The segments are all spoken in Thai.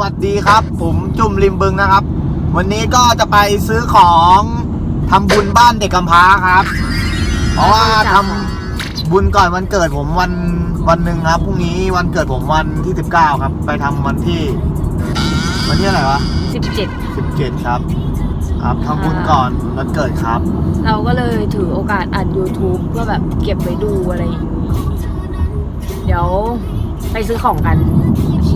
วัสดีครับ ผมจุ่มริมบึงนะครับ วันนี้ก็จะไปซื้อของทำบุญบ้านเด็กกำพร้าครับ เพราะว่าทำบุญก่อนวันเกิดผมวันวันหนึ่งครับพรุ่งนี้วันเกิดผมวันที่19ครับ ไปทำวันที่ วันที่อะไรวะ17 17ครับ ครับทำบุญก่อนวันเกิดครับ เราก็เลยถือโอกาสอัด YouTube เพื่อแบบเก็บไว้ดูอะไรอย่างนี้เดี๋ยวไปซื้อของกันข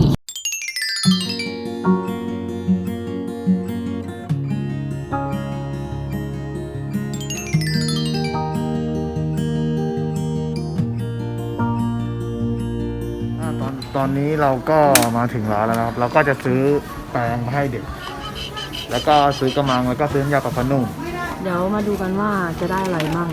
ี่อ่าต ตอนนี้เราก็มาถึงร้านแล้วนะครับ เราก็จะซื้อแปรงมาให้เด็ก แล้วก็ซื้อกระมังแล้วก็ซื้อน้ำยาปรับผ้านุ่ม เดี๋ยวมาดูกันว่าจะได้อะไรมั่ง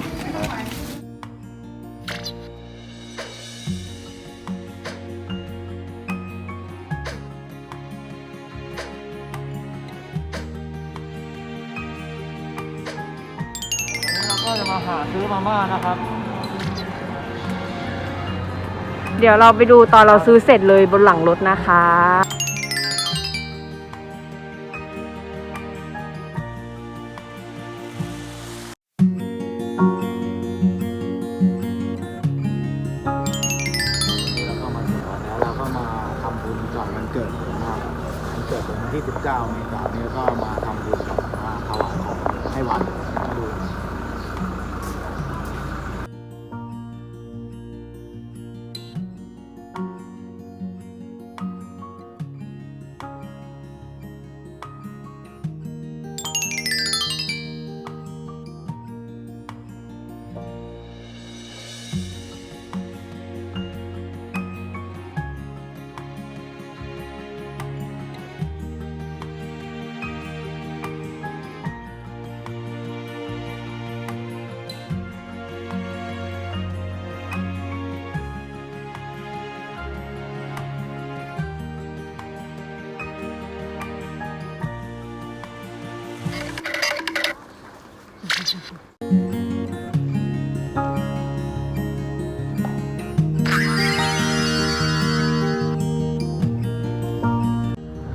เราก็จะมาหาซื้อมาม่านะครับ เดี๋ยวเราไปดูตอนเราซื้อเสร็จเลยบนหลังรถนะคะแล้วก็มาถึงแล้วเราก็มาทำบุญก่อนวันเกิดผมนะครับวันเกิดผมวันที่ 19เมษายนนี้ก็มาทำบุญกับมาถวายของให้วัด นี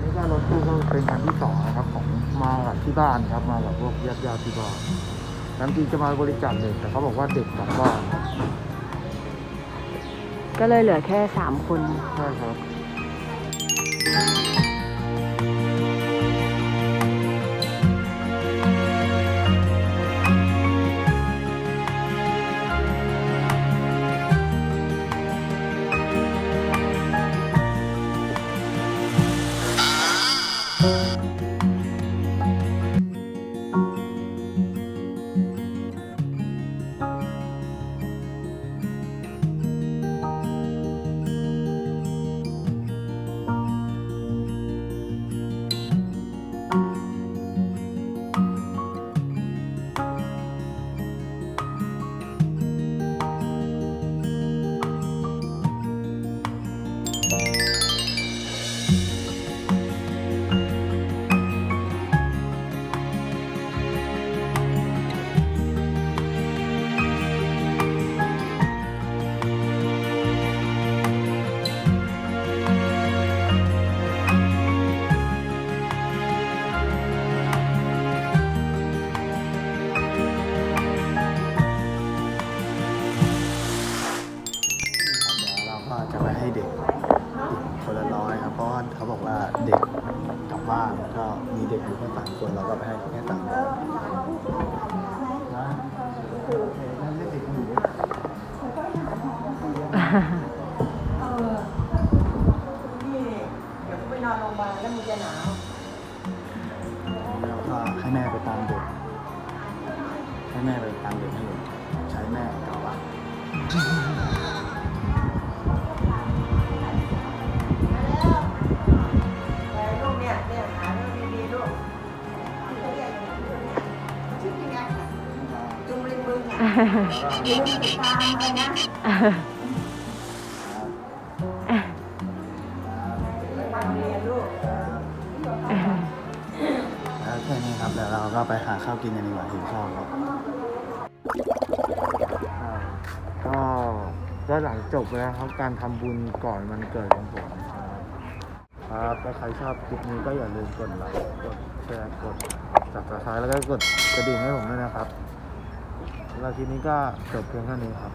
่ก็รถตู้ก็เป็นคันที่สองนะครับของมากับที่บ้านครับมากับพวกญาติญาติๆที่บ้านน้ำจริงจะมาบริจาคเด็กแต่เขาบอกว่าเด็กกลับบ้านครับก็เลยเหลือแค่3คน ใช่ครับ ให้เด็กอีกคนละร้อยครับเพราะเขาบอกว่าเด็กกลับบ้านก็มีเด็กอยู่แค่สามคนเราก็ไปให้แค่สามคนแล้วก็ให้แม่ไปตามเด็ก ให้แม่ไปตามเด็กให้หนูใช้แม่กลับบ้าน ลืเแล้วแค่นี้ครับแล้วเราก็ไปหาข้าวกินกันดีกว่าหิวข้าวแล้วก็ก็หลังจบแล้วครับการทำบุญก่อนมันเกิดของผมครับถ้าใครชอบคลิปนี้ก็อย่าลืมกดไลค์กดแชร์กดจับสไครต์แล้วก็กดกระดิ่งให้ผมด้วยนะครับ สำหรับคนี้ก็จบเพียงแค่นี้ครับ